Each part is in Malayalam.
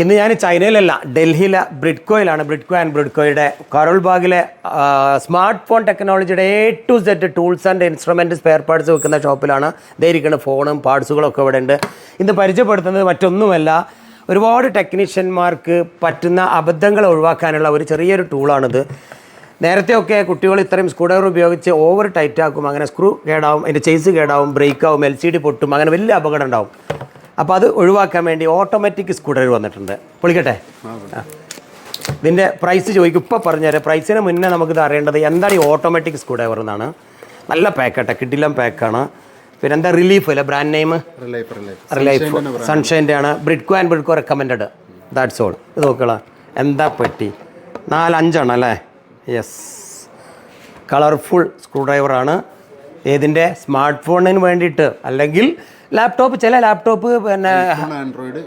ഇന്ന് ഞാൻ ചൈനയിലല്ല ഡൽഹിയിലെ ബ്രിഡ്കോയിലാണ്. ബ്രിഡ്കോ ആൻഡ് ബ്രിഡ്കോയുടെ കരോൾബാഗിലെ സ്മാർട്ട് ഫോൺ ടെക്നോളജിയുടെ A to set tools and instrument spare parts വെക്കുന്ന ഷോപ്പിലാണ്. ദേ ഇരിക്കുന്ന ഫോണും പാർട്സുകളൊക്കെ ഇവിടെ ഉണ്ട്. ഇന്ന് പരിചയപ്പെടുത്തുന്നത് മറ്റൊന്നുമല്ല ഒരുപാട് ടെക്നീഷ്യന്മാർക്ക് പറ്റുന്ന അബദ്ധങ്ങൾ ഒഴിവാക്കാനുള്ള ഒരു ചെറിയൊരു ടൂളാണിത്. നേരത്തെയൊക്കെ കുട്ടികൾ ഇത്രയും സ്ക്രൂ ഡ്രൈവർ ഉപയോഗിച്ച് ഓവർ ടൈറ്റ് ആക്കും. അങ്ങനെ സ്ക്രൂ കേടാവും അതിന്റെ ചെയ്സ് കേടാവും ബ്രേക്കാവും എൽ സി ഡി പൊട്ടും അങ്ങനെ വലിയ അപകടം ഉണ്ടാവും. അപ്പോൾ അത് ഒഴിവാക്കാൻ വേണ്ടി ഓട്ടോമാറ്റിക് സ്കൂട്ടർ വന്നിട്ടുണ്ട്. പൊളിക്കട്ടെ? ഇതിന്റെ ഇതിന്റെ പ്രൈസ് ചോദിക്കും ഇപ്പോൾ പറഞ്ഞുതരാം പ്രൈസിന് മുന്നേ നമുക്കിത് അറിയേണ്ടത് എന്താണ് ഈ ഓട്ടോമാറ്റിക് സ്ക്രൂ ഡ്രൈവർ എന്നാണ് നല്ല പാക്കട്ടെ കിട്ടില്ല പാക്കാണ് പിന്നെ എന്താ റിലീഫ് അല്ലേ? ബ്രാൻഡ് നെയിം റിലൈഫ് സൺഷൈന്റെ ആണ്. Bridco and Bridco recommended that's all ഇത് നോക്കളാ എന്താ പെട്ടി? നാലഞ്ചാണ് അല്ലേ? യെസ് കളർഫുൾ സ്ക്രൂ ഡ്രൈവറാണ് ഏതിന്റെ സ്മാർട്ട് ഫോണിന് വേണ്ടിയിട്ട്. അല്ലെങ്കിൽ ലാപ്ടോപ്പ് ചില ലാപ്ടോപ്പ് പിന്നെ ആൻഡ്രോയിഡ്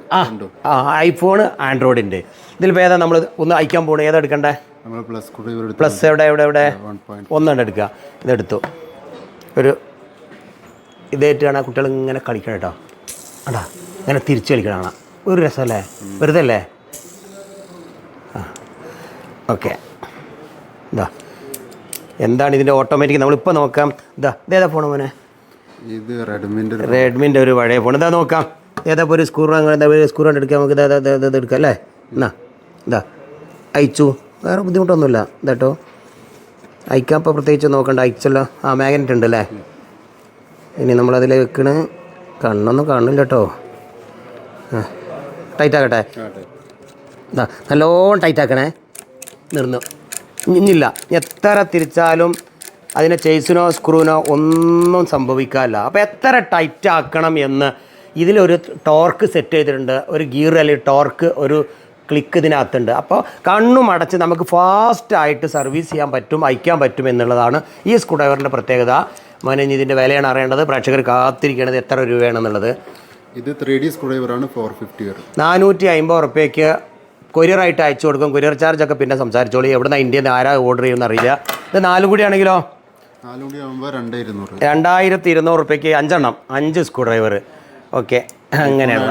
ആ ഐഫോൺ ആൻഡ്രോയിഡിന്റെ ഇതിൽ ഇപ്പോൾ ഏതാ നമ്മൾ ഒന്ന് അയക്കാൻ പോകണം ഏതാ എടുക്കണ്ടേ? പ്ലസ് എവിടെ എവിടെ എവിടെ? പോയിന്റ് എടുക്കുക. ഇതെടുത്തു. ഒരു ഇതേറ്റാണ് കുട്ടികൾ ഇങ്ങനെ കളിക്കണം കേട്ടോ. അടാ ഇങ്ങനെ തിരിച്ചു കളിക്കണം കാണാം. ഒരു രസമല്ലേ? വെറുതെ അല്ലേ ആ ഓക്കെ എന്താ എന്താണ് ഇതിന്റെ ഓട്ടോമാറ്റിക് നമ്മളിപ്പോൾ നോക്കാം. ഇതാ ഇതേതാ ഫോണ് മോനെ? ഇത് റെഡ്മിന്റെ റെഡ്മിന്റെ ഒരു പഴയ ഫോൺ ഇതാ നോക്കാം. ഏതാ ഒരു സ്ക്രൂ അങ്ങനെ എന്താ ഒരു സ്ക്രൂ കൊണ്ട് എടുക്കാം നമുക്ക് ഇതാ എടുക്കാം അല്ലേ? എന്നാ ഇതാ. അയച്ചു. വേറെ ബുദ്ധിമുട്ടൊന്നുമില്ല. ഇതാട്ടോ അയക്കാം ഇപ്പോൾ പ്രത്യേകിച്ച് നോക്കണ്ട. അയച്ചല്ലോ. ആ മാഗ്നറ്റ് ഉണ്ട് അല്ലേ? ഇനി നമ്മളതിൽ വെക്കണ്. കണ്ണൊന്നും കാണില്ല കേട്ടോ ആ ടൈറ്റ് ആക്കട്ടെ ഇതാ നല്ലോണം ടൈറ്റ് ആക്കണേ. നിർന്നു. നിന്നില്ല എത്ര തിരിച്ചാലും അതിനെ ചേസിനോ സ്ക്രൂനോ ഒന്നും സംഭവിക്കാറില്ല. അപ്പോൾ എത്ര ടൈറ്റ് ആക്കണം എന്ന് ഇതിലൊരു ടോർക്ക് സെറ്റ് ചെയ്തിട്ടുണ്ട്. ഒരു ഗിയർ അല്ലെങ്കിൽ ടോർക്ക് ഒരു ക്ലിക്ക് ഇതിനകത്തുണ്ട്. അപ്പോൾ കണ്ണും അടച്ച് നമുക്ക് ഫാസ്റ്റായിട്ട് സർവീസ് ചെയ്യാൻ പറ്റും അയക്കാൻ പറ്റും എന്നുള്ളതാണ് ഈ സ്ക്രൂ ഡ്രൈവറിന്റെ പ്രത്യേകത. മോനെ ഇതിന്റെ വിലയാണ് അറിയേണ്ടത്. പ്രേക്ഷകർ കാത്തിരിക്കണത് എത്ര രൂപയാണെന്നുള്ളത് ഇത് ത്രീ ഡി സ്ക്രൂ ഡ്രൈവറാണ് ഫോർ ഫിഫ്റ്റി നാനൂറ്റി അമ്പത് ഉറുപ്പ്യക്ക് കൊരിയറായിട്ട് അയച്ചു കൊടുക്കും. കൊരിയർ ചാർജ് ഒക്കെ പിന്നെ സംസാരിച്ചോളൂ. എവിടെ നിന്ന് ഇന്ത്യയിൽ നിന്ന് ആരാ ഓർഡർ ചെയ്യുമെന്ന് അറിയില്ല ഇത് നാലും കൂടി ആണെങ്കിലോ? രണ്ടായിരത്തി ഇരുന്നൂറ് റുപ്യക്ക് അഞ്ചെണ്ണം അഞ്ച് സ്ക്രൂ ഡ്രൈവർ ഓക്കെ അങ്ങനെയാണ്.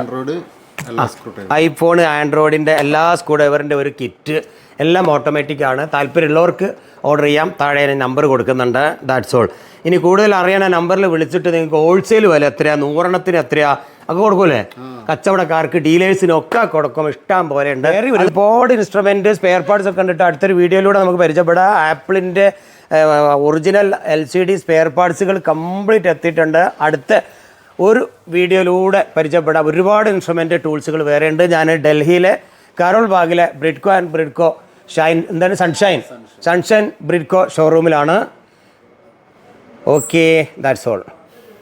ഐഫോൺ ആൻഡ്രോയിഡിന്റെ എല്ലാ സ്ക്രൂ ഡ്രൈവറിന്റെ ഒരു കിറ്റ് എല്ലാം ഓട്ടോമാറ്റിക് ആണ്. താല്പര്യമുള്ളവർക്ക് ഓർഡർ ചെയ്യാം. താഴെ നമ്പർ കൊടുക്കുന്നുണ്ട്. ദാറ്റ്സ് ഓൾ ഇനി കൂടുതൽ അറിയാൻ ആ നമ്പറിൽ വിളിച്ചിട്ട് നിങ്ങൾക്ക് ഹോൾസെയിൽ വില എത്രയാണ് നൂറെണ്ണത്തിന് എത്രയാ? ഒക്കെ കൊടുക്കൂലേ? കച്ചവടക്കാർക്ക് ഡീലേഴ്സിനൊക്കെ കൊടുക്കും. ഇഷ്ടം പോലെ ഉണ്ട്. ഒരുപാട് ഇൻസ്ട്രുമെന്റ് സ്പെയർ പാർട്സ് ഒക്കെ കണ്ടിട്ട് അടുത്തൊരു വീഡിയോയിലൂടെ നമുക്ക് പരിചയപ്പെടാം. ആപ്പിളിന്റെ original L C D spare പാർട്സുകൾ complete എത്തിയിട്ടുണ്ട്. അടുത്ത ഒരു വീഡിയോയിലൂടെ പരിചയപ്പെടാം. ഒരുപാട് ഇൻസ്ട്രുമെന്റ് ടൂൾസുകൾ വേറെ ഉണ്ട്. ഞാൻ ഡൽഹിയിലെ കരോൾ ബാഗിലെ ബ്രിഡ്കോ ആൻഡ് ബ്രിഡ്കോ ഷൈൻ എന്താണ്? സൺഷൈൻ സൺഷൈൻ ബ്രിഡ്കോ ഷോറൂമിലാണ് ഓക്കെ ദാറ്റ്സ് ഓൾ